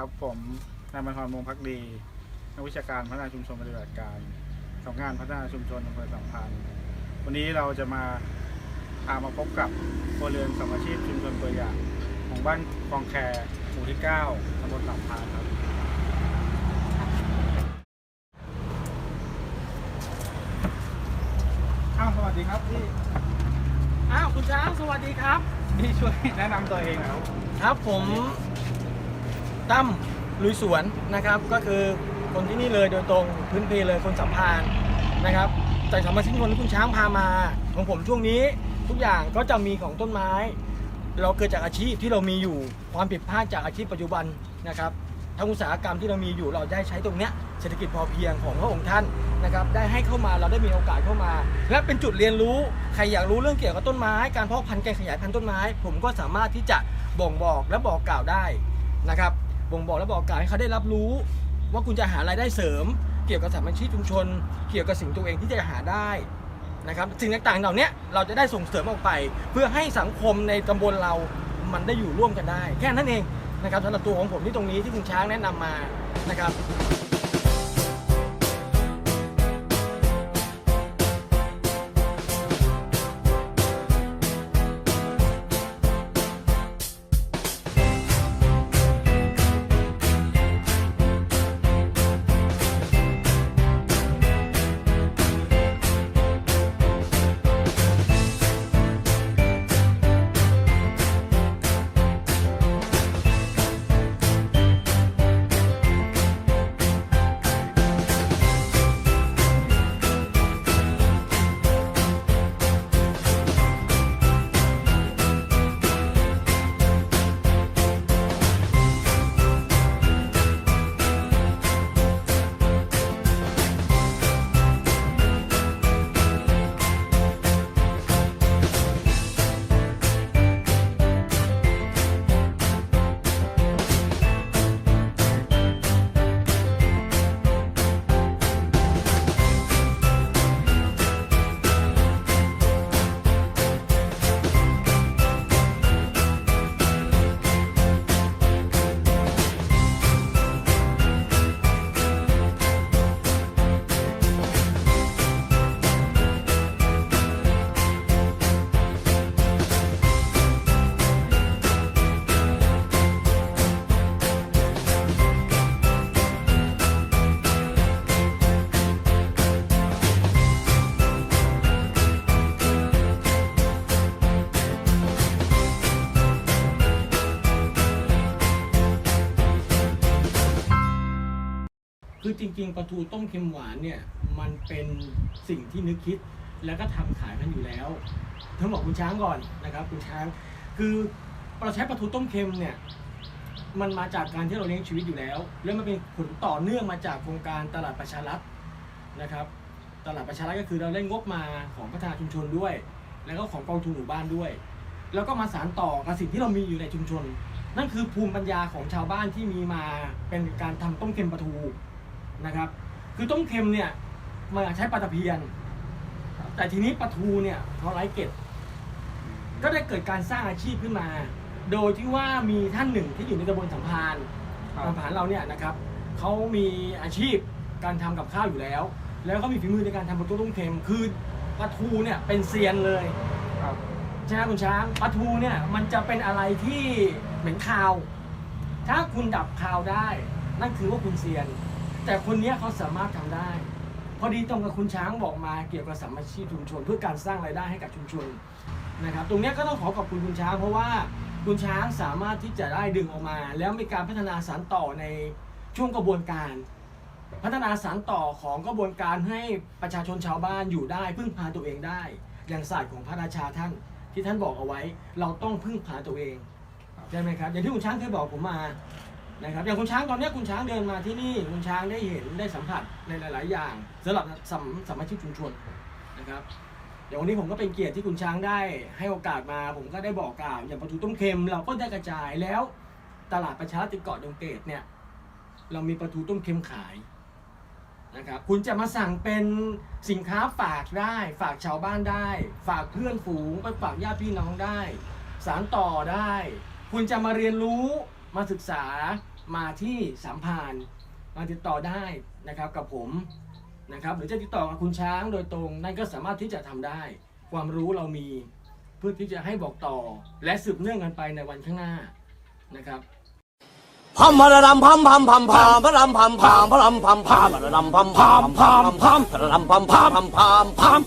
ายมาทรวงพักดีนักวิชาการพัฒนาชุมชนปฏิบัติการสำนักงานพัฒนาชุมชนอำเภอสัมพันธ์วันนี้เราจะมาพามาพบกับครัวเรือนสมาชิกชุมชนตัวอย่าง ของบ้านคลองแคหมู่ที่ 9ตำบลสัมพันธ์ครับอ้าวสวัสดีครับพี่อ้าวคุณช้างสวัสดีครับ พี่ช่วยแนะนำตัวเองหน่อยครับ ครับผม ตั้มลุยสวนนะครับ ก็คือคนที่นี่เลยโดยตรงพื้นเพเลยคนสัมพันธ์นะครับแต่สมาชิกคนที่คุณช้างพามา ของผมช่วงนี้ทุกอย่างก็จะมีของต้นไม้ เราเกิดจากอาชีพที่เรามีอยู่ความผิดพลาดจากอาชีพปัจจุบันนะครับทางอุตสาหกรรมที่เรามีอยู่เราได้ใช้ตรงเนี้ยเศรษฐกิจพอเพียงของพระองค์ท่านนะครับได้ให้เข้ามาเราได้มีโอกาสเข้ามา และเป็นจุดเรียนรู้ใครอยากรู้เรื่องเกี่ยวกับต้นไม้ การเพาะพันธุ์การขยายพันธุ์ต้นไม้ ผมก็สามารถที่จะบ่งบอกและบอกกล่าวได้นะครับ บ่งบอกและบอกกล่าวให้เขาได้รับรู้ ว่าคุณจะหารายได้เสริม เกี่ยวกับสามัญชีพชุมชน เกี่ยวกับสิ่งตัวเองที่จะหาได้นะครับสิ่งต่างๆเหล่านี้เราจะได้ส่งเสริมออกไป เพื่อให้สังคมในตำบลเรามันได้อยู่ร่วมกันได้ แค่นั้นเองนะครับสำหรับตัวของผมที่ตรงนี้ที่คุณช้างแนะนำมานะครับ คือจริง ๆปลาทูต้มเค็มหวานเนี่ยมันเป็นสิ่งที่นึกคิดแล้วก็ทำขายกันอยู่แล้วต้องบอกคุณช้างก่อนนะครับคุณช้าง คือเราใช้ปลาทูต้มเค็มเนี่ยมันมาจากการที่เราเลี้ยงชีวิตอยู่แล้ว แล้วมันเป็นผลต่อเนื่องมาจากโครงการตลาดประชารัฐนะครับ ตลาดประชารัฐก็คือเราเล่นงบมาของพัฒนาชุมชนด้วย แล้วก็ของกองทุนหมู่บ้านด้วย แล้วก็มาสานต่อกับสิ่งที่เรามีอยู่ในชุมชน นั่นคือภูมิปัญญาของชาวบ้านที่มีมาเป็นการทำต้มเค็มปลาทู นะครับ คือต้มเค็มเนี่ยมันใช้ปลาตะเพียน แต่ทีนี้ปลาทูเนี่ยเขาไร้เกล็ดก็ได้เกิดการสร้างอาชีพขึ้นมา โดยที่ว่ามีท่านหนึ่งที่อยู่ในตำบลสัมพันธ์ครับสัมพันธ์เราเนี่ยนะครับเขามีอาชีพการทำกับข้าวอยู่แล้ว แล้วก็มีฝีมือในการทำปลาทูต้มเค็ม คือปลาทูเนี่ยเป็นเซียนเลยครับใช่ไหมคุณช้างปลาทูเนี่ยมันจะเป็นอะไรที่เหม็นคาว ถ้าคุณดับคาวได้ นั่นคือว่าคุณเซียน แต่คนเนี้ยเขาสามารถทำได้ พอดีตรงกับคุณช้างบอกมาเกี่ยวกับสามัคคีชุมชน เพื่อการสร้างรายได้ให้กับชุมชนนะครับ ตรงนี้ก็ต้องขอขอบคุณคุณช้าง เพราะว่าคุณช้างสามารถที่จะได้ดึงออกมา แล้วมีการพัฒนาสารต่อในช่วงกระบวนการ พัฒนาสารต่อของกระบวนการให้ประชาชนชาวบ้านอยู่ได้พึ่งพาตัวเองได้ อย่างศาสตร์ของพระราชาท่านที่ท่านบอกเอาไว้ เราต้องพึ่งพาตัวเองใช่ไหมครับอย่างที่คุณช้างเคยบอกผมมา นะครับอย่างคุณช้างตอนนี้คุณช้างเดินมาที่นี่คุณช้างได้เห็นได้สัมผัสในหลาย ๆ อย่างสำหรับสมสมาชิกชุมชนนะครับอย่างวันนี้ผมก็เป็นเกียรติที่คุณช้างได้ให้โอกาสมา ผมก็ได้บอกกล่าวอย่างปลาทูต้มเค็มเราก็ได้กระจายแล้วตลาดประชาติเกาะดงเกตเนี่ยเรามีปลาทูต้มเค็มขายนะครับคุณจะมาสั่งเป็นสินค้าฝากได้ ฝากชาวบ้านได้ ฝากเพื่อนฝูงไปฝากญาติพี่น้องได้ สารต่อได้ คุณจะมาเรียนรู้มาศึกษา มาที่สามพรานมาติดต่อได้นะครับกับผมนะครับหรือจะติดต่อกับคุณช้างโดยตรง นั่นก็สามารถที่จะทำได้ ความรู้เรามีเพื่อที่จะให้บอกต่อ และสืบเนื่องกันไปในวันข้างหน้านะครับพัมพะระดำพัมพัมพัมพามพะรำพัมพามพะรำพัมพามพระดำพัมพามพามพามพระดำพัมพามพัมพามพาม